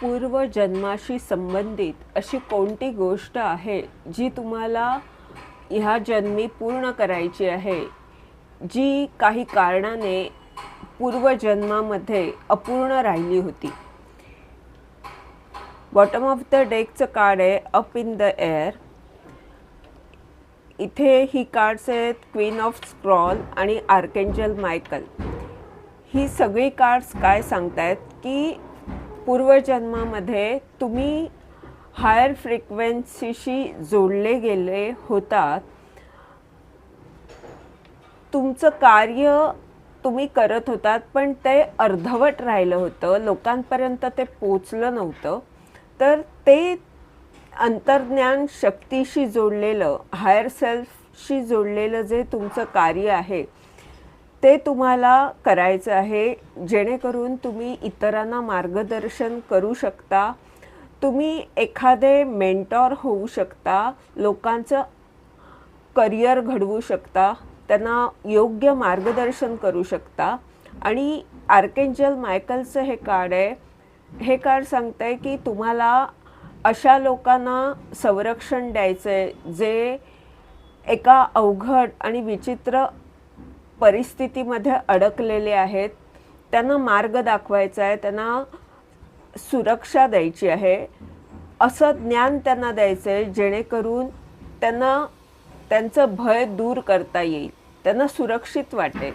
पूर्वजन्माशी संबंधित अशी कोणती गोष्ट आहे जी तुम्हाला ह्या जन्मी पूर्ण करायची आहे? जी काही कारणाने पूर्वजन्मामध्ये अपूर्ण राहिली होती. बॉटम ऑफ द डेकचं कार्ड आहे अप इन द एअर इथे ही कार्ड्स आहेत क्वीन ऑफ स्क्रॉल आणि आर्केंजल मायकल ही सगळी कार्ड्स काय सांगतायत? की पूर्वजन्मामध्ये तुम्ही हायर फ्रिक्वेन्सीशी जोडले गेले होतात. तुमचं कार्य तुम्ही करत होतात पण ते अर्धवट राहिलं होतं. लोकांपर्यंत ते पोचलं नव्हतं. तर ते अंतर्ज्ञान शक्तीशी जोडलेलं हायर सेल्फशी जोडलेलं जे तुमचं कार्य आहे ते तुम्हाला करायचं आहे. जेणेकरून तुम्ही इतरांना मार्गदर्शन करू शकता. तुम्ही एखादे मेंटॉर होऊ शकता. लोकांचं करिअर घडवू शकता. त्यांना योग्य मार्गदर्शन करू शकता. आणि आर्केंजल मायकलचं हे कार्ड आहे. हे कार्ड सांगतं आहे की तुम्हाला अशा लोकांना संरक्षण द्यायचं आहे जे एका अवघड आणि विचित्र परिस्थितीमध्ये अडकलेले आहेत. त्यांना मार्ग दाखवायचा आहे. त्यांना सुरक्षा द्यायची आहे. असं ज्ञान त्यांना द्यायचं आहे जेणेकरून त्यांना त्यांचं भय दूर करता येईल. त्यांना सुरक्षित वाटेल.